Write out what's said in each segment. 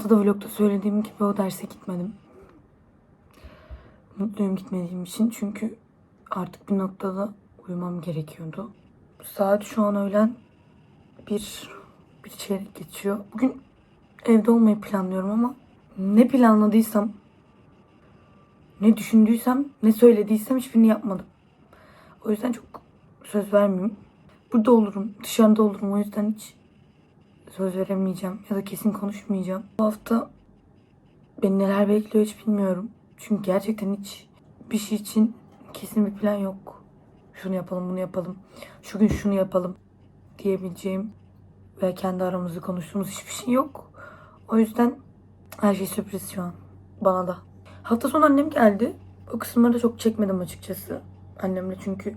Geçen hafta da vlogda söylediğim gibi o derse gitmedim. Mutluyum gitmediğim için çünkü artık bir noktada uyumam gerekiyordu. Saat şu an öğlen bir, bir çeyrek geçiyor. Bugün evde olmayı planlıyorum ama ne planladıysam, ne düşündüysem, ne söylediysem hiçbirini yapmadım. O yüzden çok söz vermeyeyim. Burada olurum, dışarıda olurum. O yüzden hiç söz veremeyeceğim ya da kesin konuşmayacağım. Bu hafta beni neler bekliyor hiç bilmiyorum. Çünkü gerçekten hiç bir şey için kesin bir plan yok. Şunu yapalım, bunu yapalım. Şu gün şunu yapalım diyebileceğim ve kendi aramızda konuştuğumuz hiçbir şey yok. O yüzden her şey sürpriz şu an. Bana da. Hafta sonu annem geldi. O kısımları da çok çekmedim açıkçası. Annemle çünkü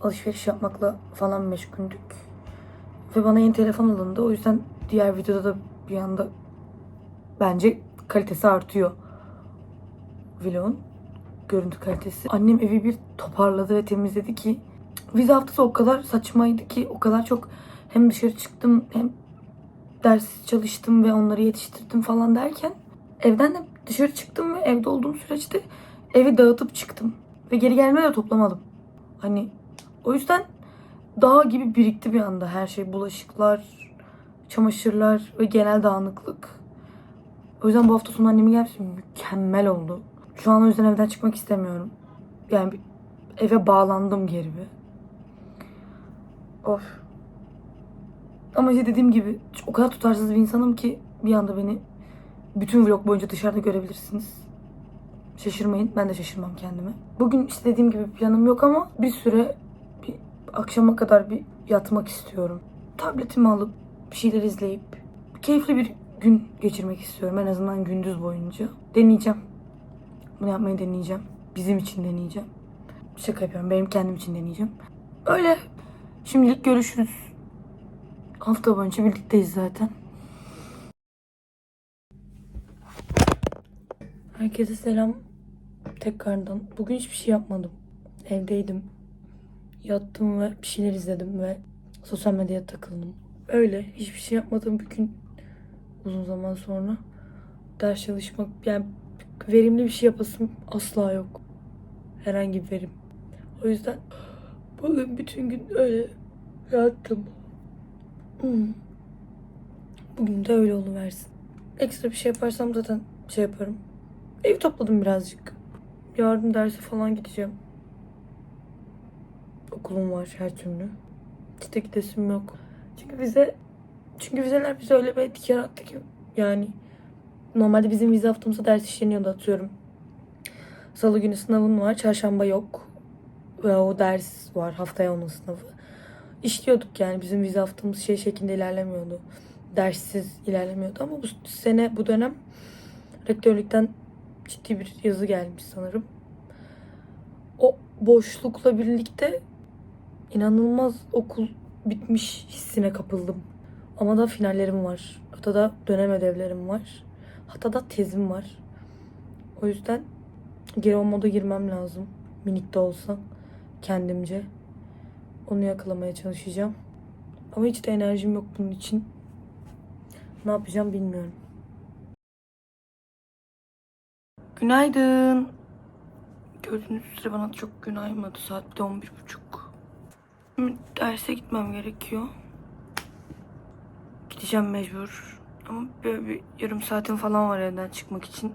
alışveriş yapmakla falan meşguldük. Ve bana yeni telefon alındı. O yüzden diğer videoda da bir anda bence kalitesi artıyor. Vlogun görüntü kalitesi. Annem evi bir toparladı ve temizledi ki vize haftası o kadar saçmaydı ki o kadar çok hem dışarı çıktım hem ders çalıştım ve onları yetiştirdim falan derken evden de dışarı çıktım ve evde olduğum süreçte evi dağıtıp çıktım. Ve geri gelmeye de toplamadım. Hani o yüzden dağ gibi birikti bir anda her şey. Bulaşıklar, çamaşırlar ve genel dağınıklık. O yüzden bu hafta sonu annemin gelmesi mükemmel oldu. Şu an o yüzden evden çıkmak istemiyorum. Yani eve bağlandım geri bir. Of. Ama işte dediğim gibi o kadar tutarsız bir insanım ki bir anda beni bütün vlog boyunca dışarıda görebilirsiniz. Şaşırmayın. Ben de şaşırmam kendime. Bugün işte dediğim gibi planım yok ama bir süre akşama kadar bir yatmak istiyorum. Tabletimi alıp bir şeyler izleyip keyifli bir gün geçirmek istiyorum. En azından gündüz boyunca. Deneyeceğim. Bunu yapmayı deneyeceğim. Bizim için deneyeceğim. Şaka yapıyorum. Benim kendim için deneyeceğim. Öyle. Şimdilik görüşürüz. Hafta boyunca birlikteyiz zaten. Herkese selam. Tekrardan. Bugün hiçbir şey yapmadım. Evdeydim. Yattım ve bir şeyler izledim ve sosyal medyaya takıldım. Öyle. Hiçbir şey yapmadığım bir gün uzun zaman sonra ders çalışmak yani verimli bir şey yapasım asla yok. Herhangi bir verim. O yüzden bugün bütün gün öyle yattım. Hmm. Bugün de öyle oluversin. Ekstra bir şey yaparsam zaten şey yaparım. Ev topladım birazcık. Yarın derse falan gideceğim. Okulum var her türlü. İşte gidesim yok. Çünkü vize çünkü vizeler bize öyle bir etki yarattı ki yani normalde bizim vize haftamızda ders işleniyordu atıyorum. Salı günü sınavın var, çarşamba yok. Ve o ders var, haftaya onun sınavı. İşliyorduk yani bizim vize haftamız şey şeklinde ilerlemiyordu. Derssiz ilerlemiyordu ama bu sene bu dönem rektörlükten ciddi bir yazı gelmiş sanırım. O boşlukla birlikte inanılmaz okul bitmiş hissine kapıldım. Ama da finallerim var. Hatta dönem ödevlerim var. Hatta da tezim var. O yüzden geri o moda girmem lazım. Minik de olsa kendimce. Onu yakalamaya çalışacağım. Ama hiç de enerjim yok bunun için. Ne yapacağım bilmiyorum. Günaydın. Gördüğünüz üzere bana çok gün aymadı. Saat de 11 buçuk. Şimdi Derse gitmem gerekiyor. Gideceğim mecbur. Ama böyle bir yarım saatim falan var evden çıkmak için.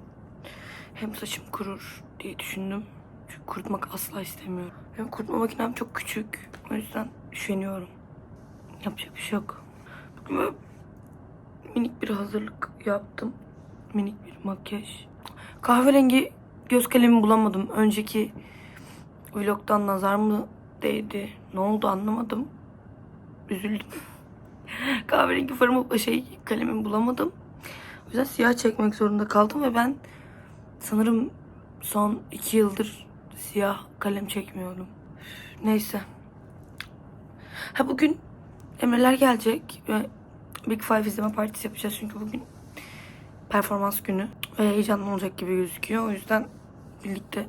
Hem saçım kurur diye düşündüm. Çünkü kurutmak asla istemiyorum. Hem kurutma makinem çok küçük. O yüzden üşeniyorum. Yapacak bir şey yok. Bugün minik bir hazırlık yaptım. Minik bir makyaj. Kahverengi göz kalemi bulamadım. Önceki vlogdan nazar mı değdi? Ne oldu anlamadım. Üzüldüm. Kahverengi farımı şey kalemimi bulamadım. O yüzden siyah çekmek zorunda kaldım ve ben sanırım son iki yıldır siyah kalem çekmiyorum. Neyse. Ha bugün Emreler gelecek ve Big Five izleme partisi yapacağız çünkü bugün performans günü ve heyecanlı olacak gibi gözüküyor. O yüzden birlikte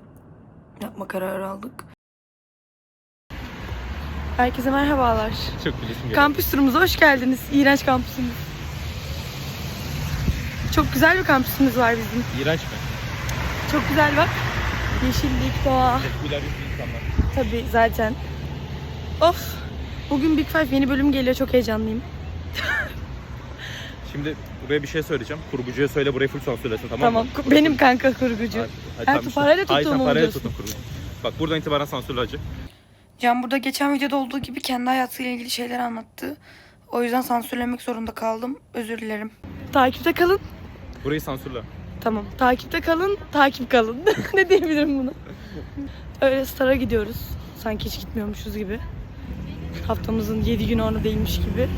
yapma kararı aldık. Herkese merhabalar. Çok geldi. Kampüs turumuza hoş geldiniz. İğrenç kampüsümüz. Çok güzel bir kampüsümüz var bizim. İğrenç mi? Çok güzel bak. Yeşillik, doğa. Teşekkürler insanlar. Tabii zaten. Of. Bugün Big Five yeni bölüm geliyor. Çok heyecanlıyım. Şimdi buraya bir şey söyleyeceğim. Kurgucuya söyle burayı full sansürlesin tamam mı? Tamam. Benim kanka kurgucu. Hadi, hadi, Her tamam işte. parayla Hayır, tuttuğumu sen mu parayla diyorsun? kurgucu. Bak buradan itibaren sansürlü acı. Can burada geçen videoda olduğu gibi kendi hayatıyla ilgili şeyler anlattı. O yüzden sansürlemek zorunda kaldım. Özür dilerim. Takipte kalın. Burayı sansürle. Tamam. Takipte kalın, takip kalın. ne diyebilirim buna? Öyle Star'a gidiyoruz. Sanki hiç gitmiyormuşuz gibi. Haftamızın 7 günü orada değilmiş gibi.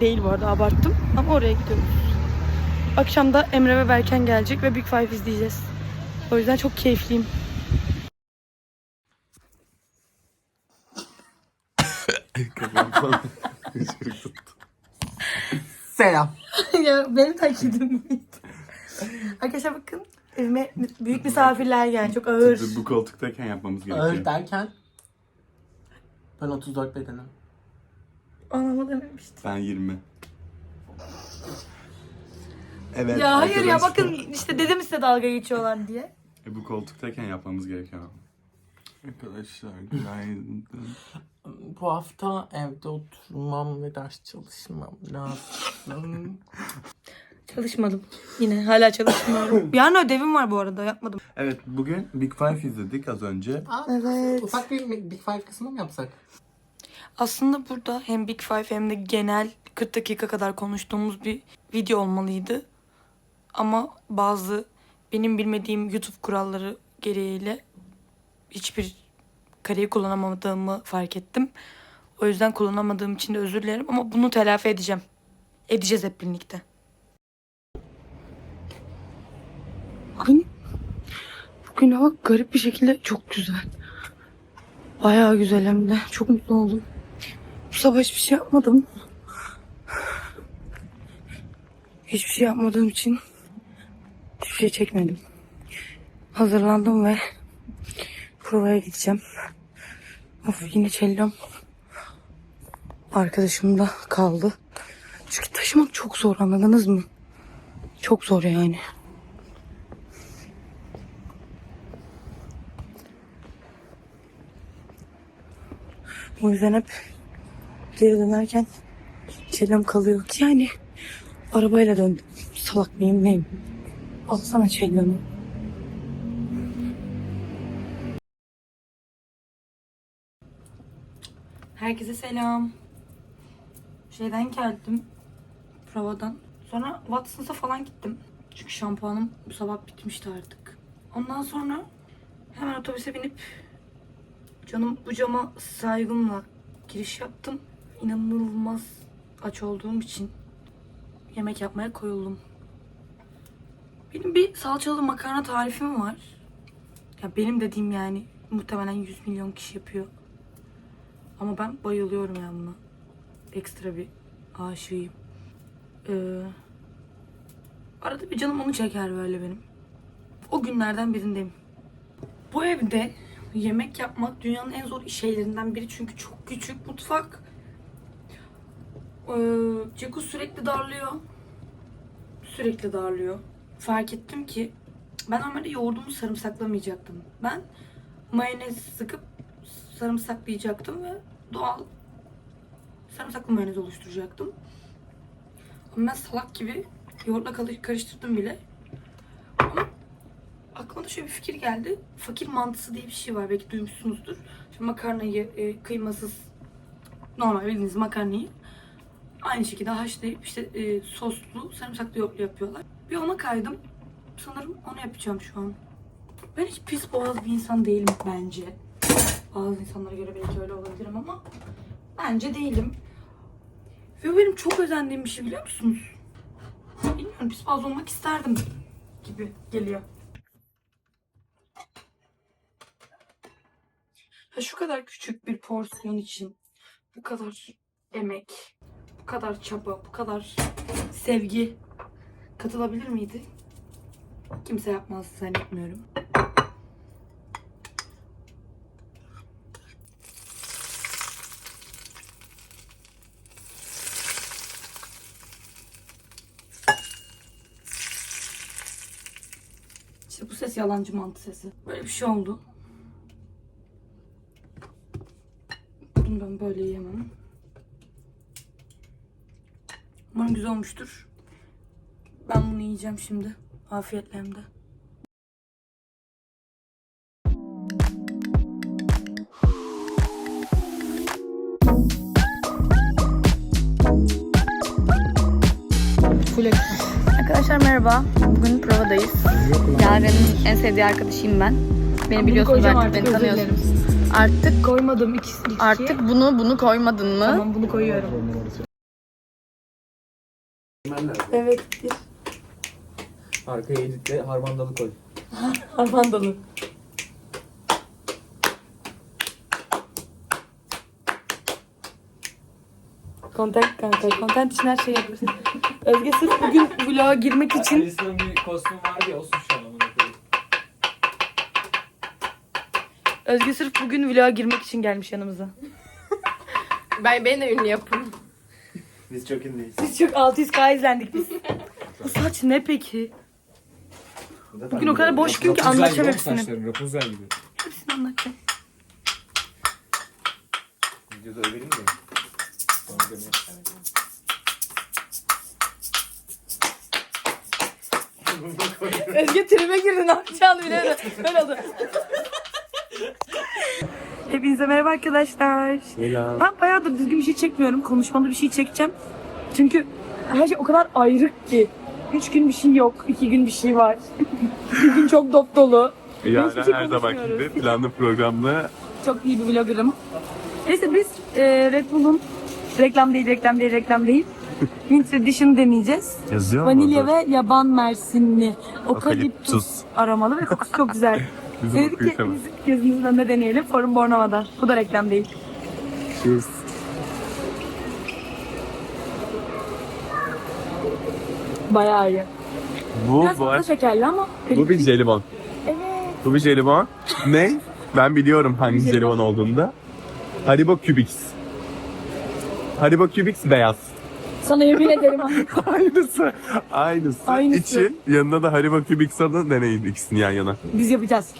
Değil bu arada abarttım. Ama oraya gidiyoruz. Akşam da Emre ve Berken gelecek ve Big Five izleyeceğiz. O yüzden çok keyifliyim. Selam. ya benim taklidim Arkadaşlar bakın evime büyük misafirler yani çok ağır. Bu koltuktayken yapmamız gerekiyor. Ağır derken ben 34 bedenim. Anama dememiştim. Ben 20. Evet. Ya hayır ya arkadaşlar. bakın işte dedim size dalga geçiyorlar diye. E, bu koltuktayken yapmamız gerekiyor. Arkadaşlar günaydın. Bu hafta evde oturmam ve ders çalışmam lazım. Çalışmadım. Yine hala çalışmıyorum. Yarın ödevim var bu arada yapmadım. Evet bugün Big Five izledik az önce. Aa, Evet. Ufak bir Big Five kısmı mı yapsak? Aslında burada hem Big Five hem de genel 40 dakika kadar konuştuğumuz bir video olmalıydı. Ama bazı benim bilmediğim YouTube kuralları gereğiyle hiçbir kareyi kullanamadığımı fark ettim. O yüzden kullanamadığım için de özür dilerim ama bunu telafi edeceğim. Edeceğiz hep birlikte. Bugün, bugün hava garip bir şekilde çok güzel. Bayağı güzel hem de. Çok mutlu oldum. Bu sabah hiçbir şey yapmadım. Hiçbir şey yapmadığım için hiçbir şey çekmedim. Hazırlandım ve provaya gideceğim. Of yine çellom. Arkadaşım da kaldı. Çünkü taşımak çok zor anladınız mı? Çok zor yani. O yüzden hep geri dönerken çellom kalıyor. Yani arabayla döndüm. Salak mıyım neyim? Alsana çellomu. Herkese selam. Şeyden geldim. Provadan. Sonra Watson's'a falan gittim. Çünkü şampuanım bu sabah bitmişti artık. Ondan sonra hemen otobüse binip canım bu cama saygımla giriş yaptım. İnanılmaz aç olduğum için yemek yapmaya koyuldum. Benim bir salçalı makarna tarifim var. Ya benim dediğim yani muhtemelen 100 milyon kişi yapıyor. Ama ben bayılıyorum yani. Ekstra bir aşığıyım. Ee, arada bir canım onu çeker böyle benim. O günlerden birindeyim. Bu evde yemek yapmak dünyanın en zor şeylerinden biri çünkü çok küçük mutfak. Ee, Ceku sürekli darlıyor. Sürekli darlıyor. Fark ettim ki ben normalde yoğurdumu sarımsaklamayacaktım. Ben mayonez sıkıp sarımsaklayacaktım ve doğal sarımsaklı mayonez oluşturacaktım. Ama ben salak gibi yoğurtla karış- karıştırdım bile. Ama aklıma da şöyle bir fikir geldi. Fakir mantısı diye bir şey var. Belki duymuşsunuzdur. İşte makarnayı e, kıymasız normal bildiğiniz makarnayı aynı şekilde haşlayıp işte e, soslu sarımsaklı yoğurtlu yapıyorlar. Bir ona kaydım. Sanırım onu yapacağım şu an. Ben hiç pis boğaz bir insan değilim bence. Bazı insanlara göre belki öyle olabilirim ama bence değilim. Ve benim çok özendiğim bir şey biliyor musunuz? Bilmiyorum boğaz olmak isterdim gibi geliyor. Ha şu kadar küçük bir porsiyon için bu kadar emek, bu kadar çaba, bu kadar sevgi katılabilir miydi? Kimse yapmaz zannetmiyorum. İşte bu ses yalancı mantı sesi. Böyle bir şey oldu. Bunu ben böyle yiyemem. Umarım güzel olmuştur. Ben bunu yiyeceğim şimdi. Afiyetle hem de. Merhaba. Bugün provadayız. Yaren'in en sevdiği arkadaşıyım ben. Beni biliyorsunuz koyacağım artık, artık, beni tanıyorsunuz. Artık Koymadım ikisi iki. artık bunu bunu koymadın mı? Tamam bunu koyuyorum. Evet. bir Arkaya editle harmandalı koy. Harmandalı. Content kanka. Content için her şeyi yapıyorsun. Özge sırf bugün vloga girmek için Alice'ın bir kostüm vardı ya o suç şu an amına koyayım. Özge sırf bugün vloga girmek için gelmiş yanımıza. Ben beni de ünlü yapın. Biz çok ünlüyüz. Biz çok 600k izlendik biz. Bu saç ne peki? Bugün o kadar boş gün ki anlatacağım hepsini. Rapunzel gibi. Hepsini anlatacağım. Videoda överim mi? Özge tribe girdi ne yapacağını bilemedi. Böyle oldu. Hepinize merhaba arkadaşlar. Ben bayağıdır düzgün bir şey çekmiyorum. Konuşmalı bir şey çekeceğim. Çünkü her şey o kadar ayrık ki. Üç gün bir şey yok. iki gün bir şey var. bir gün çok dop dolu. Yani Hiçbir şey her zamanki konuşmuyoruz. gibi planlı programlı Çok iyi bir vloggerım. Neyse biz e, Red Bull'un reklam değil, reklam değil, reklam değil. Winter Edition deneyeceğiz. yazıyor mu? Vanilya orada? ve yaban mersinli okaliptus Okaliptus. aromalı ve kokusu çok güzel. Bizim Dedik ki okuyuşa bak. biz gözümüzün önünde deneyelim. Forum Bornova'da. Bu da reklam değil. Cheers. Bayağı iyi. Bu Biraz var. fazla şekerli ama. Bu bir jelibon. Evet. Bu bir jelibon. ne? Ben biliyorum hangi jelibon olduğunu da. Haribo Cubix. Haribo Cubix beyaz. Sana yemin ederim. Aynısı. Aynısı. Aynısı. İçin yanında da Haribo Cubix alın deneyin ikisini yan yana. Biz yapacağız.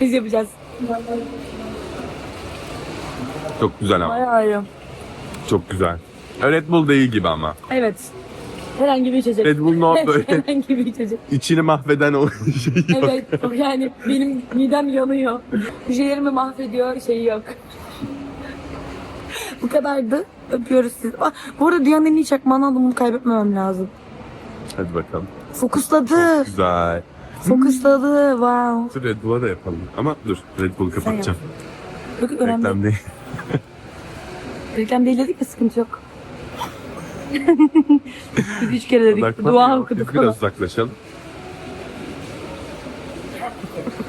biz yapacağız. Çok güzel ama. Bayağı iyi. Çok güzel. Red Bull değil gibi ama. Evet. Herhangi bir içecek. Red Bull'un o böyle Herhangi bir içecek. içini mahveden o şey yok. Evet. Yani benim midem yanıyor. Hücrelerimi mahvediyor. Şeyi yok. Bu kadardı. Öpüyoruz sizi. Ah, bu arada dünyanın en iyi çakmağını aldım. Bunu kaybetmemem lazım. Hadi bakalım. Fokusladı. Güzel. Fokusladı. Wow. Dur Red Bull'a da yapalım. Ama dur Red Bull'u kapatacağım. Yok önemli. Reklam değil. Reklam değil dedik ya sıkıntı yok. Biz üç kere dedik. Odaklan Dua okuduk Biz falan. biraz uzaklaşalım.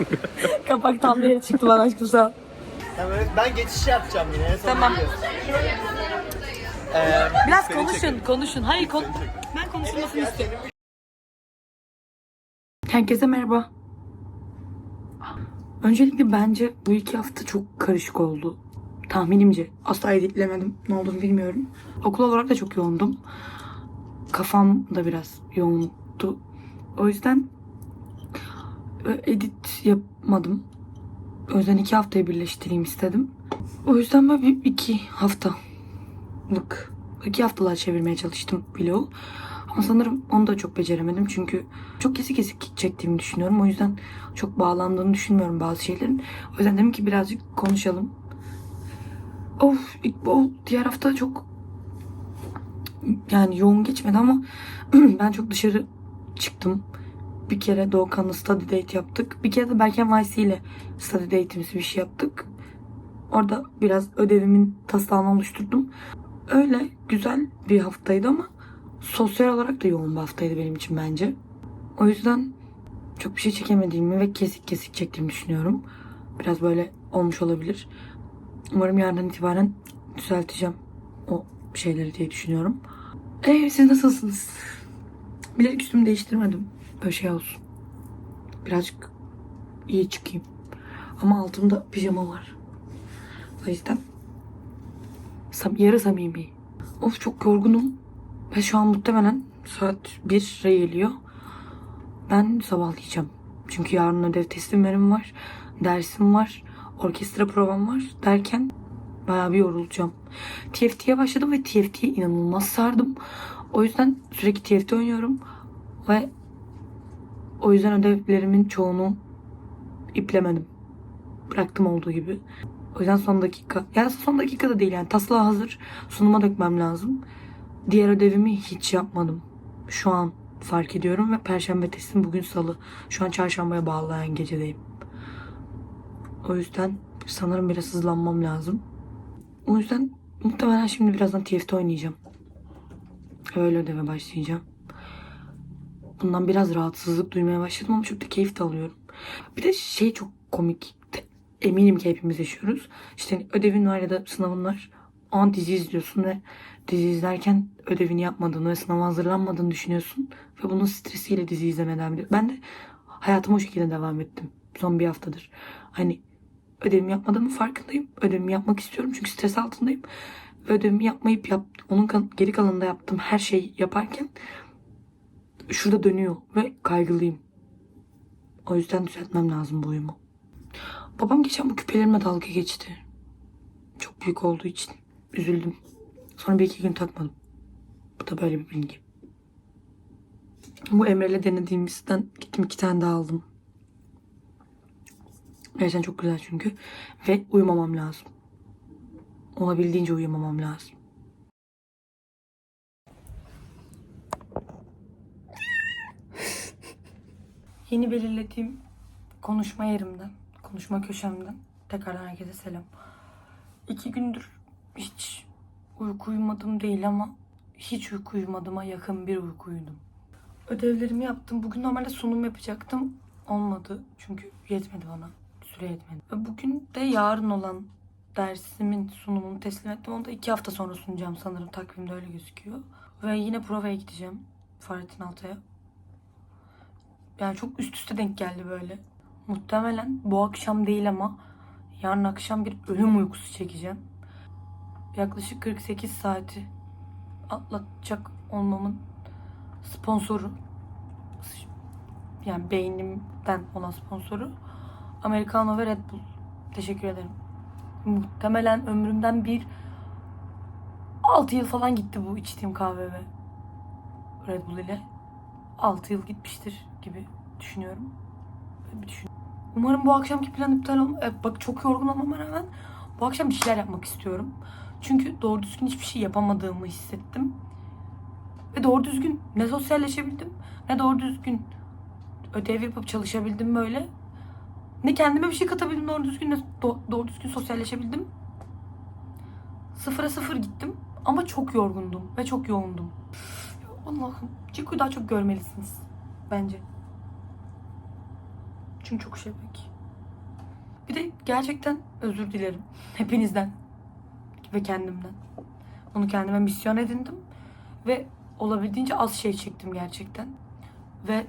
Kapak tam yere çıktı lan aşkım sağ ol. Tamam, ben geçiş yapacağım yine. Sonra Tamam. Ee, Biraz konuşun, konuşun. Hayır, kon ben konuşulmasını istiyorum. Herkese merhaba. Öncelikle bence bu iki hafta çok karışık oldu. Tahminimce. Asla editlemedim. Ne olduğunu bilmiyorum. Okul olarak da çok yoğundum. Kafam da biraz yoğundu. O yüzden e, edit yapmadım. O yüzden iki haftayı birleştireyim istedim. O yüzden ben bir iki haftalık iki haftalar çevirmeye çalıştım vlogu. Ama sanırım onu da çok beceremedim çünkü çok kesik kesik çektiğimi düşünüyorum. O yüzden çok bağlandığını düşünmüyorum bazı şeylerin. O yüzden dedim ki birazcık konuşalım. Of o diğer hafta çok yani yoğun geçmedi ama ben çok dışarı çıktım. Bir kere Doğukan'la study date yaptık. Bir kere de Berken YC ile study date'imizi bir şey yaptık. Orada biraz ödevimin taslağını oluşturdum. Öyle güzel bir haftaydı ama sosyal olarak da yoğun bir haftaydı benim için bence. O yüzden çok bir şey çekemediğimi ve kesik kesik çektiğimi düşünüyorum. Biraz böyle olmuş olabilir. Umarım yarından itibaren düzelteceğim o şeyleri diye düşünüyorum. Ee, siz nasılsınız? Bilerek üstümü değiştirmedim. Böyle şey olsun. Birazcık iyi çıkayım. Ama altımda pijama var. O yüzden sam yarı samimi. Of çok yorgunum. Ve şu an muhtemelen saat 1'e geliyor. Ben sabahlayacağım. Çünkü yarın ödev teslimlerim var. Dersim var. Orkestra provam var. Derken bayağı bir yorulacağım. TFT'ye başladım ve TFT'ye inanılmaz sardım. O yüzden sürekli TFT oynuyorum. Ve o yüzden ödevlerimin çoğunu iplemedim. Bıraktım olduğu gibi. O yüzden son dakika. Yani son dakikada değil yani taslağı hazır. Sunuma dökmem lazım. Diğer ödevimi hiç yapmadım. Şu an fark ediyorum ve perşembe teslim bugün salı. Şu an çarşambaya bağlayan gecedeyim. O yüzden sanırım biraz hızlanmam lazım. O yüzden muhtemelen şimdi birazdan TFT oynayacağım. Öyle ödeve başlayacağım. Bundan biraz rahatsızlık duymaya başladım ama çok da keyif de alıyorum. Bir de şey çok komik. Eminim ki hepimiz yaşıyoruz. İşte hani ödevin var ya da sınavın var. O an dizi izliyorsun ve dizi izlerken ödevini yapmadığını ve sınava hazırlanmadığını düşünüyorsun. Ve bunun stresiyle dizi izlemeye devam. Ben de hayatıma o şekilde devam ettim. Son bir haftadır. Hani ödevimi yapmadığımın farkındayım. Ödevimi yapmak istiyorum çünkü stres altındayım. Ödevimi yapmayıp yap, onun geri kalanında yaptığım her şeyi yaparken şurada dönüyor ve kaygılıyım. O yüzden düzeltmem lazım bu uyumu. Babam geçen bu küpelerime dalga geçti. Çok büyük olduğu için üzüldüm. Sonra bir iki gün takmadım. Bu da böyle bir bilgi. Bu Emre'yle denediğimizden gittim iki tane daha aldım. Gerçekten çok güzel çünkü. Ve uyumamam lazım. Olabildiğince uyumamam lazım. Yeni belirlediğim konuşma yerimden, konuşma köşemden tekrardan herkese selam. İki gündür hiç uyku uyumadım değil ama hiç uyku uyumadığıma yakın bir uyku uyudum. Ödevlerimi yaptım. Bugün normalde sunum yapacaktım. Olmadı çünkü yetmedi bana. Süre yetmedi. Ve bugün de yarın olan dersimin sunumunu teslim ettim. Onu da iki hafta sonra sunacağım sanırım. Takvimde öyle gözüküyor. Ve yine provaya gideceğim. Fahrettin Altay'a. Yani çok üst üste denk geldi böyle. Muhtemelen bu akşam değil ama yarın akşam bir ölüm uykusu çekeceğim. Yaklaşık 48 saati atlatacak olmamın sponsoru yani beynimden olan sponsoru Americano ve Red Bull. Teşekkür ederim. Muhtemelen ömrümden bir 6 yıl falan gitti bu içtiğim kahve ve Red Bull ile. 6 yıl gitmiştir gibi düşünüyorum. Düşün- Umarım bu akşamki plan iptal olmaz. bak çok yorgun olmama rağmen bu akşam bir şeyler yapmak istiyorum. Çünkü doğru düzgün hiçbir şey yapamadığımı hissettim. Ve doğru düzgün ne sosyalleşebildim ne doğru düzgün ödev yapıp çalışabildim böyle. Ne kendime bir şey katabildim doğru düzgün ne do- doğru düzgün sosyalleşebildim. Sıfıra sıfır gittim ama çok yorgundum ve çok yoğundum. Allah'ım Ciku'yu daha çok görmelisiniz bence. Çünkü çok şebek. Bir de gerçekten özür dilerim hepinizden ve kendimden. Bunu kendime misyon edindim ve olabildiğince az şey çektim gerçekten. Ve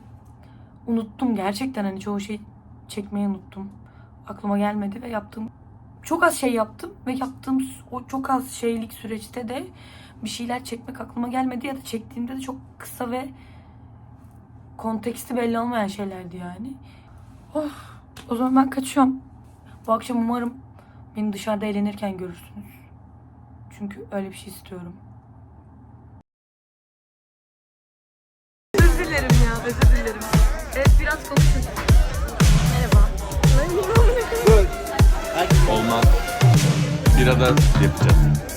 unuttum gerçekten hani çoğu şey çekmeyi unuttum. Aklıma gelmedi ve yaptığım çok az şey yaptım ve yaptığım o çok az şeylik süreçte de bir şeyler çekmek aklıma gelmedi ya da çektiğimde de çok kısa ve konteksti belli olmayan şeylerdi yani. Of, o zaman ben kaçıyorum. Bu akşam umarım beni dışarıda eğlenirken görürsünüz. Çünkü öyle bir şey istiyorum. Özür dilerim ya, özür dilerim. Evet biraz konuşun. Merhaba. Olmaz. Birada yapacağız.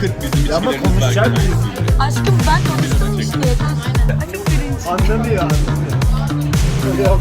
40 bizim Ama ilişkilerimiz konuşacak belki. mıyız? Aşkım ben konuştum işte. Anlamıyor. anlamıyor. Yok.